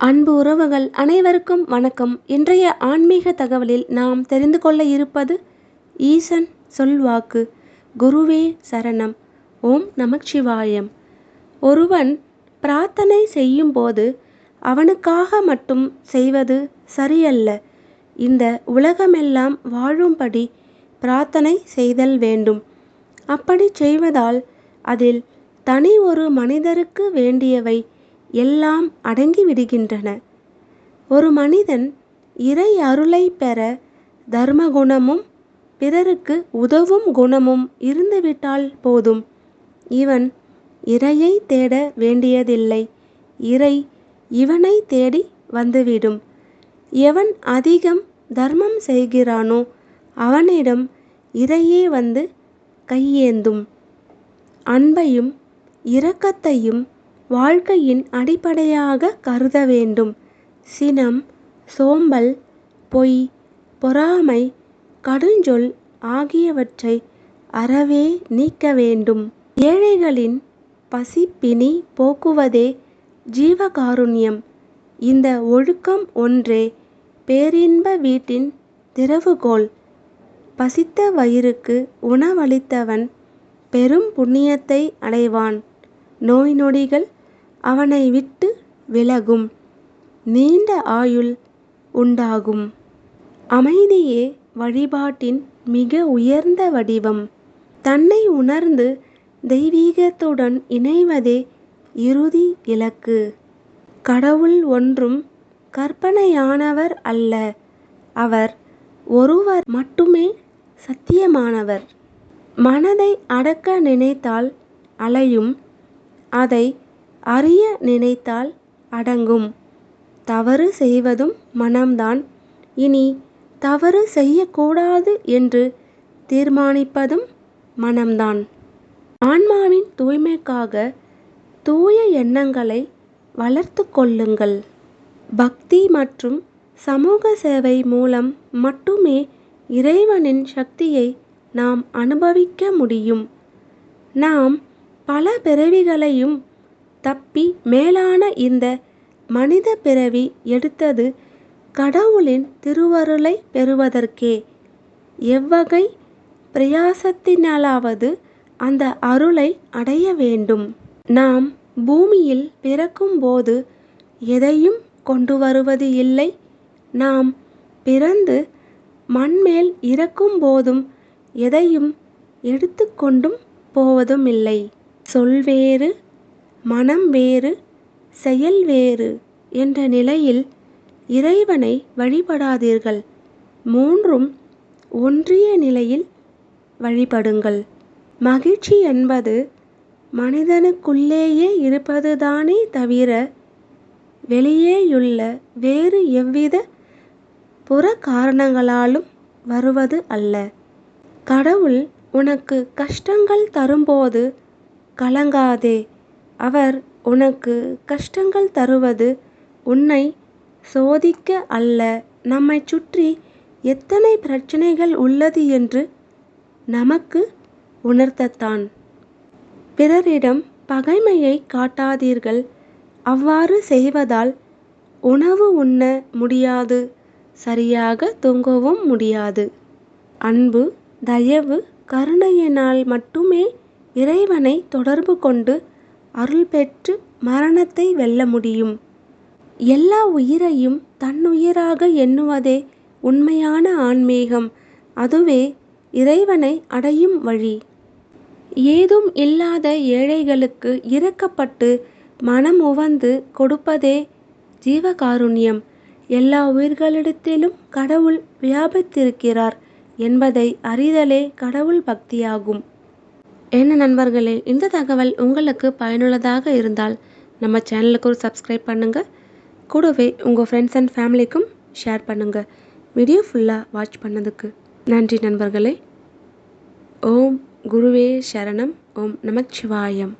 அன்பு உறவுகள் அனைவருக்கும் வணக்கம். இன்றைய ஆன்மீக தகவலில் நாம் தெரிந்து கொள்ள இருப்பது ஈசன் சொல்வாக்கு. குருவே சரணம். ஓம் நமச்சிவாயம். ஒருவன் பிரார்த்தனை செய்யும்போது அவனுக்காக மட்டும் செய்வது சரியல்ல. இந்த உலகமெல்லாம் வாழும்படி பிரார்த்தனை செய்தல் வேண்டும். அப்படி செய்வதால் அதில் தனி ஒரு மனிதருக்கு வேண்டியவை எல்லாம் அடங்கிவிடுகின்றன ஒரு மனிதன் இறை அருளை பெற தர்ம குணமும் பிறருக்கு உதவும் குணமும் இருந்துவிட்டால் போதும். இவன் இறையை தேட வேண்டியதில்லை. இறை இவனை தேடி வந்துவிடும். எவன் அதிகம் தர்மம் செய்கிறானோ அவனிடம் இறையே வந்து கையேந்தும். அன்பையும் இரக்கத்தையும் வாழ்க்கையின் அடிப்படையாக கருத வேண்டும். சினம் சோம்பல் பொய் பொறாமை கடுஞ்சொல் ஆகியவற்றை அறவே நீக்க வேண்டும். ஏழைகளின் பசிப்பிணி போக்குவதே ஜீவகாருண்யம். இந்த ஒழுக்கம் ஒன்றே பேரின்ப வீட்டின் திறவுகோல். பசித்த வயிறுக்கு உணவளித்தவன் பெரும் புண்ணியத்தை அடைவான். நோய் நொடிகள் அவனை விட்டு விலகும். நீண்ட ஆயுள் உண்டாகும். அமைதியே வழிபாட்டின் மிக உயர்ந்த வடிவம். தன்னை உணர்ந்து தெய்வீகத்துடன் இணைவதே இறுதி இலக்கு. கடவுள் ஒன்றும் கற்பனையானவர் அல்ல. அவர் ஒருவர் மட்டுமே சத்தியமானவர். மனதை அடக்க நினைத்தால் அலையும். அதை அறிய நினைத்தால் அடங்கும். தவறு செய்வதும் மனம்தான். இனி தவறு செய்யக்கூடாது என்று தீர்மானிப்பதும் மனம்தான். ஆன்மாவின் தூய்மைக்காக தூய எண்ணங்களை வளர்த்து கொள்ளுங்கள். பக்தி மற்றும் சமூக சேவை மூலம் மட்டுமே இறைவனின் சக்தியை நாம் அனுபவிக்க முடியும். நாம் பல பிறவிகளையும் தப்பி மேலான இந்த மனித பிறவி எடுத்தது கடவுளின் திருவருளை பெறுவதற்கே. எவ்வகை பிரயாசத்தினாலாவது அந்த அருளை அடைய வேண்டும். நாம் பூமியில் பிறக்கும்போது எதையும் கொண்டு வருவது இல்லை. நாம் பிறந்து மண்மேல் இறக்கும் போதும் எதையும் எடுத்துக்கொண்டும் போவதுமில்லை. சொல்வேறு மனம் வேறு செயல் வேறு என்ற நிலையில் இறைவனை வழிபடாதீர்கள். மூன்றும் ஒன்றிய நிலையில் வழிபடுங்கள். மகிழ்ச்சி என்பது மனிதனுக்குள்ளேயே இருப்பதுதானே தவிர வெளியேயுள்ள வேறு எவ்வித புற காரணங்களாலும் வருவது அல்ல. கடவுள் உனக்கு கஷ்டங்கள் தரும்போது கலங்காதே. அவர் உனக்கு கஷ்டங்கள் தருவது உன்னை சோதிக்க அல்ல. நம்மைச் சுற்றி எத்தனை பிரச்சனைகள் உள்ளது என்று நமக்கு உணர்த்தத்தான். பிறரிடம் பகைமையை காட்டாதீர்கள். அவ்வாறு செய்வதால் உணவு உண்ண முடியாது சரியாக தூங்கவும் முடியாது. அன்பு தயவு கருணையினால் மட்டுமே இறைவனை தொடர்பு கொண்டு அருள் பெற்று மரணத்தை வெல்ல முடியும். எல்லா உயிரையும் தன்னுயிராக எண்ணுவதே உண்மையான ஆன்மீகம். அதுவே இறைவனை அடையும் வழி. ஏதும் இல்லாத ஏழைகளுக்கு இரக்கப்பட்டு மனம் உவந்து கொடுப்பதே ஜீவகாருண்யம். எல்லா உயிர்களிடத்திலும் கடவுள் வியாபித்திருக்கிறார் என்பதை அறிதலே கடவுள் பக்தியாகும். என்ன நண்பர்களே இந்த தகவல் உங்களுக்கு பயனுள்ளதாக இருந்தால் நம்ம சேனலுக்கு ஒரு சப்ஸ்கிரைப் பண்ணுங்கள் கூடவே உங்கள் ஃப்ரெண்ட்ஸ் அண்ட் ஃபேமிலிக்கும் ஷேர் பண்ணுங்கள் வீடியோ ஃபுல்லாக வாட்ச் பண்ணதுக்கு. நன்றி நண்பர்களே. ஓம் குருவே சரணம். ஓம் நமச்சிவாயம்.